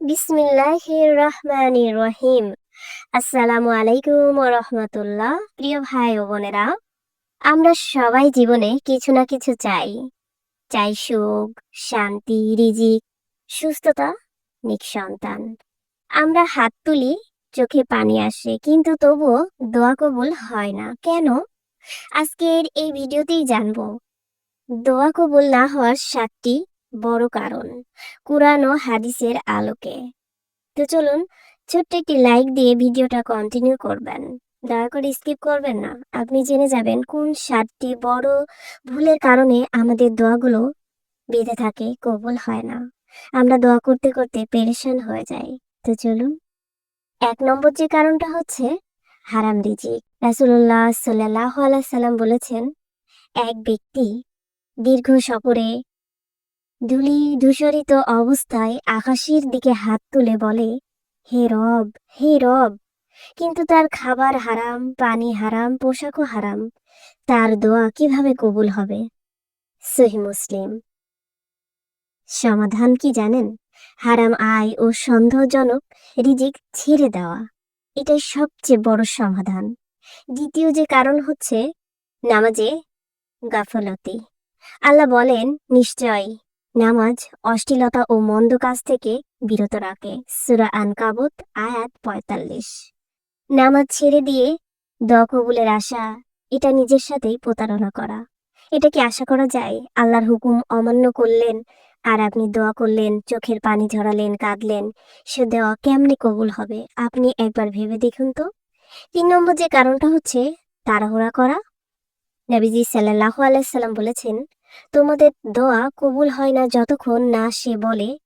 বিসমিল্লাহির রহমানির রহিম আসসালামু আলাইকুম রহমতুল্লাহ প্রিয় ভাই ও বোনেরা, আমরা সবাই জীবনে কিছু না কিছু চাই। চাই সুখ, শান্তি, রিজিক, সুস্থতা, নিক সন্তান। আমরা হাত তুলি, চোখে পানি আসে, কিন্তু তবুও দোয়া কবুল হয় না। কেন? আজকের এই ভিডিওতেই জানব। দোয়া কবুল না হওয়ার সাতটি বড় কারণ, কুরআন ও হাদিসের আলোকে। তো চলুন, ছোট্ট একটি লাইক দিয়ে ভিডিওটা কন্টিনিউ করবেন। দয়া করে স্কিপ করবেন না। আপনি জেনে যাবেন কোন সাতটি বড় ভুলের কারণে আমাদের দোয়াগুলো বেঁধে থাকে, কবুল হয় না। আমরা দোয়া করতে করতে পেরেশান হয়ে যাই। তো চলুন, এক নম্বর যে কারণটা হচ্ছে হারাম রিজিক। রাসুল্লাহ সাল্লাহ সাল্লাম বলেছেন, এক ব্যক্তি দীর্ঘ সফরে ধুলি ধূসরিত অবস্থায় আকাশের দিকে হাত তুলে বলে, হে রব হে রব। কিন্তু তার খাবার হারাম, পানি হারাম, পোশাকও হারাম। তার দোয়া কীভাবে কবুল হবে? সহি মুসলিম। সমাধান কি জানেন? হারাম আয় ও সন্দেহজনক রিজিক ছেড়ে দেওয়া, এটাই সবচেয়ে বড় সমাধান। দ্বিতীয় যে কারণ হচ্ছে নামাজে গাফলতি। আল্লাহ বলেন, নিশ্চয় নামাজ অশ্লীলতা ও মন্দ কাজ থেকে বিরত রাখে। সুরা আনকাবুত, আয়াত পঁয়তাল্লিশ। নামাজ ছেড়ে দিয়ে দোয়া কবুলের আশা, এটা নিজের সাথেই প্রতারণা করা। এটা কি আশা করা যায়? আল্লাহর হুকুম অমান্য করলেন, আর আপনি দোয়া করলেন, চোখের পানি ঝরালেন, কাঁদলেন, সে দেওয়া কেমনে কবুল হবে? আপনি একবার ভেবে দেখুন তো। তিন নম্বর যে কারণটা হচ্ছে, তাড়াহুড়া করা। নবীজি সাল্লাহ আলাইসাল্লাম বলেছেন তোমাদের দোয়া কবুল হয় না যতক্ষণ না সে বলে,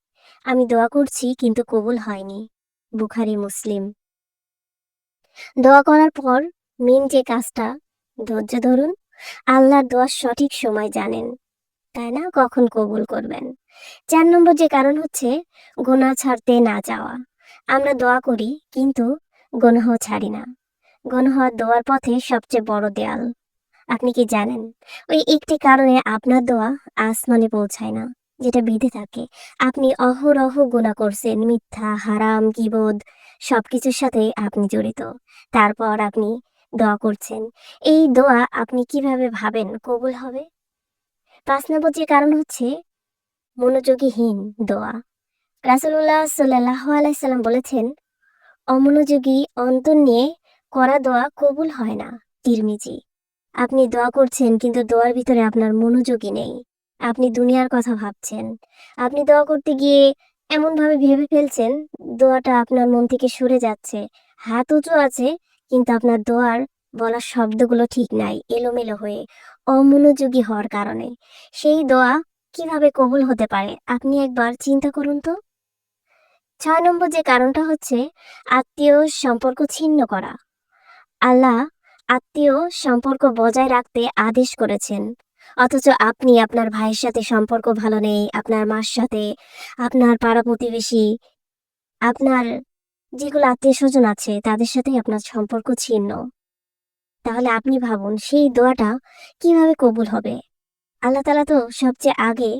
আমি দোয়া করছি কিন্তু কবুল হয়নি। বুখারি, মুসলিম। দোয়া করার পর মেন যে কাজটা, ধৈর্য ধরুন, আল্লাহর দোয়ার সঠিক সময় জানেন, তাই না? কখন কবুল করবেন। চার নম্বর যে কারণ হচ্ছে গোনা ছাড়তে না যাওয়া। আমরা দোয়া করি কিন্তু গনহ ছাড়ি না। গনহ দোয়ার পথে সবচেয়ে বড় দেয়াল। আপনি কি জানেন? ওই একটি কারণে আপনার দোয়া আসমানে পৌঁছায় না, যেটা বিধে থাকে। আপনি অহরহ গুণা করছেন, মিথ্যা, হারাম, কিবোধ, সবকিছুর সাথে আপনি জড়িত। তারপর আপনি দোয়া করছেন। এই দোয়া আপনি কীভাবে ভাবেন কবুল হবে? পাঁচ নম্বর যে কারণ হচ্ছে মনোযোগীহীন দোয়া। রাসুল্লাহ সাল্লাহ আলাইসাল্লাম বলেছেন, অমনোযোগী অন্তর নিয়ে করা দোয়া কবুল হয় না। তিরমিজি। আপনি দোয়া করছেন, কিন্তু দোয়ার ভিতরে আপনার মনোযোগই নেই। আপনি দুনিয়ার কথা ভাবছেন। আপনি দোয়া করতে গিয়ে এমনভাবে ভেবে ফেলছেন, দোয়াটা আপনার মন থেকে সরে যাচ্ছে। হাত উঁচু আছে, কিন্তু আপনার দোয়ার বলার শব্দগুলো ঠিক নাই, এলোমেলো হয়ে, অমনোযোগী হওয়ার কারণে। সেই দোয়া কীভাবে কবুল হতে পারে, আপনি একবার চিন্তা করুন তো। ছয় নম্বর যে কারণটা হচ্ছে, আত্মীয় সম্পর্ক ছিন্ন করা। আল্লাহ আত্মীয় সম্পর্ক বজায় রাখতে আদেশ করেছেন। অথচ আপনি আপনার ভাইয়ের সাথে সম্পর্ক ভালো নেই, আপনার মার সাথে, আপনার পাড়া প্রতিবেশী, আপনার যেগুলো আত্মীয় স্বজন আছে, তাদের সাথে আপনার সম্পর্ক ছিন্ন। তাহলে আপনি ভাবুন, সেই দোয়াটা কীভাবে কবুল হবে? আল্লাহ তালা তো সবচেয়ে আগে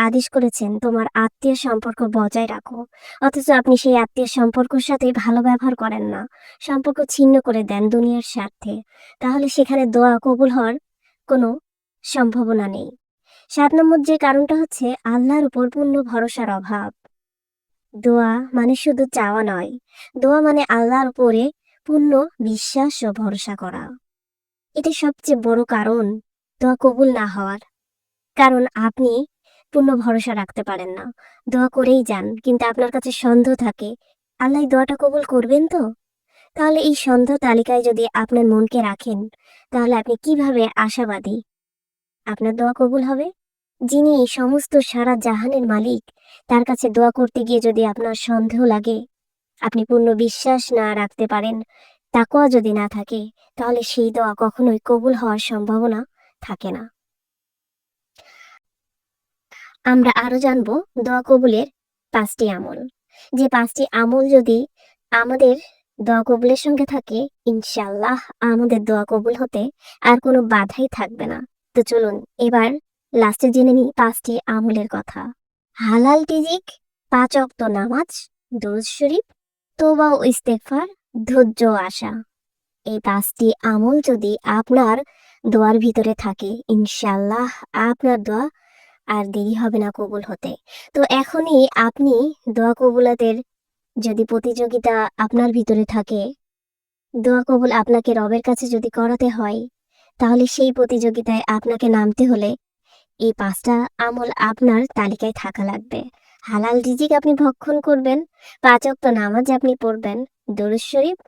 আদেশ করেছেন, তোমার আত্মীয় সম্পর্ক বজায় রাখো। অথচ আপনি সেই আত্মীয় সম্পর্কের সাথে ভালো ব্যবহার করেন না, সম্পর্ক ছিন্ন করে দেন দুনিয়ার স্বার্থে। তাহলে সেখানে দোয়া কবুল হওয়ার কোনো সম্ভাবনা নেই। সাত নম্বর যে কারণটা হচ্ছে আল্লাহর উপর পূর্ণ ভরসার অভাব। দোয়া মানে শুধু চাওয়া নয়, দোয়া মানে আল্লাহর উপরে পূর্ণ বিশ্বাস ও ভরসা করা। এটা সবচেয়ে বড় কারণ দোয়া কবুল না হওয়ার। কারণ আপনি পূর্ণ ভরসা রাখতে পারেন না। দোয়া করেই যান, কিন্তু আপনার কাছে সন্দেহ থাকে। আল্লাহ দোয়াটা কবুল করবেন তো? তাহলে এই সন্দেহ তালিকায় যদি আপনার মনকে রাখেন, তাহলে আপনি কীভাবে আশাবাদী? আপনার দোয়া কবুল হবে? যিনি এই সমস্ত সারা জাহানের মালিক, তার কাছে দোয়া করতে গিয়ে যদি আপনার সন্দেহ লাগে, আপনি পূর্ণ বিশ্বাস না রাখতে পারেন, তাকোয়া যদি না থাকে, তাহলে সেই দোয়া কখনোই কবুল হওয়ার সম্ভাবনা থাকে না। আমরা আরও জানব দোয়া কবুলের পাঁচটি আমল। যে পাঁচটি আমল যদি আমাদের দোয়া কবুলের সঙ্গে থাকে ইনশাল্লাহ আমাদের দোয়া কবুল হতে আর কোনো বাধাই থাকবে না। তো চলুন এবার লাস্টে জেনে নিই পাঁচটি আমলের কথা। হালাল টিজিক পাঁচ অক্ত নামাজ, দরুদ শরীফ তোবা ও ইস্তেগফার, ধৈর্য আশা। এই পাঁচটি আমল যদি আপনার দোয়ার ভিতরে থাকে ইনশাল্লাহ আপনার দোয়া আর দেরি হবে না কবুল হতে। তো এখনই আপনি দোয়া কবুলাতের যদি প্রতিযোগিতা আপনার ভিতরে থাকে, দোয়া কবুল আপনাকে রবের কাছে যদি করাতে হয়, তাহলে সেই প্রতিযোগিতায় আপনাকে নামতে হলে এই পাঁচটা আমল আপনার তালিকায় থাকা লাগবে। হালাল রিজিক আপনি ভক্ষণ করবেন, পাঁচ ওয়াক্ত নামাজ আপনি পড়বেন, দরুদ শরীফ,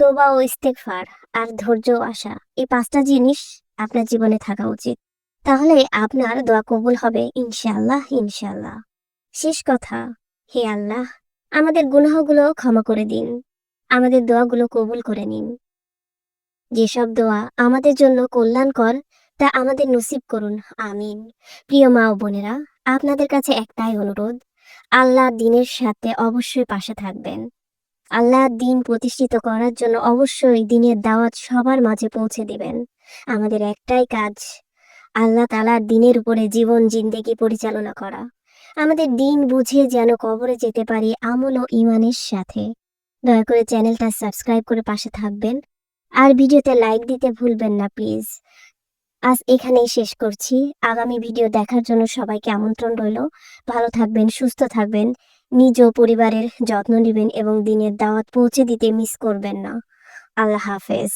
তোবা ও ইস্তেগফার, আর ধৈর্য আশা। এই পাঁচটা জিনিস আপনার জীবনে থাকা উচিত। তাহলে আপনার দোয়া কবুল হবে, ইনশাআল্লাহ ইনশাল্লাহ শেষ কথা, হে আল্লাহ, আমাদের গুনাহগুলো ক্ষমা করে দিন। আমাদের দোয়াগুলো কবুল করে নিন। যেসব দোয়া আমাদের জন্য কল্যাণকর, তা আমাদের নসিব করুন, আমিন। প্রিয় মা ও বোনেরা, আপনাদের কাছে একটাই অনুরোধ, আল্লাহ দিনের সাথে অবশ্যই পাশে থাকবেন। আল্লাহ দিন প্রতিষ্ঠিত করার জন্য অবশ্যই দিনের দাওয়াত সবার মাঝে পৌঁছে দিবেন। আমাদের একটাই কাজ আল্লাহ তালার দিনের উপরে জীবন, জিন্দেগি পরিচালনা করা। আমাদের দিন বুঝে যেন কবরে যেতে পারি আমল ও ইমানের সাথে। দয়া করে চ্যানেলটা সাবস্ক্রাইব করে পাশে থাকবেন। আর ভিডিওতে লাইক দিতে ভুলবেন না, প্লিজ। আজ এখানেই শেষ করছি। আগামী ভিডিও দেখার জন্য সবাইকে আমন্ত্রণ রইল। ভালো থাকবেন, সুস্থ থাকবেন। নিজ পরিবারের যত্ন নেবেন এবং দিনের দাওয়াত পৌঁছে দিতে মিস করবেন না। আল্লাহ হাফেজ।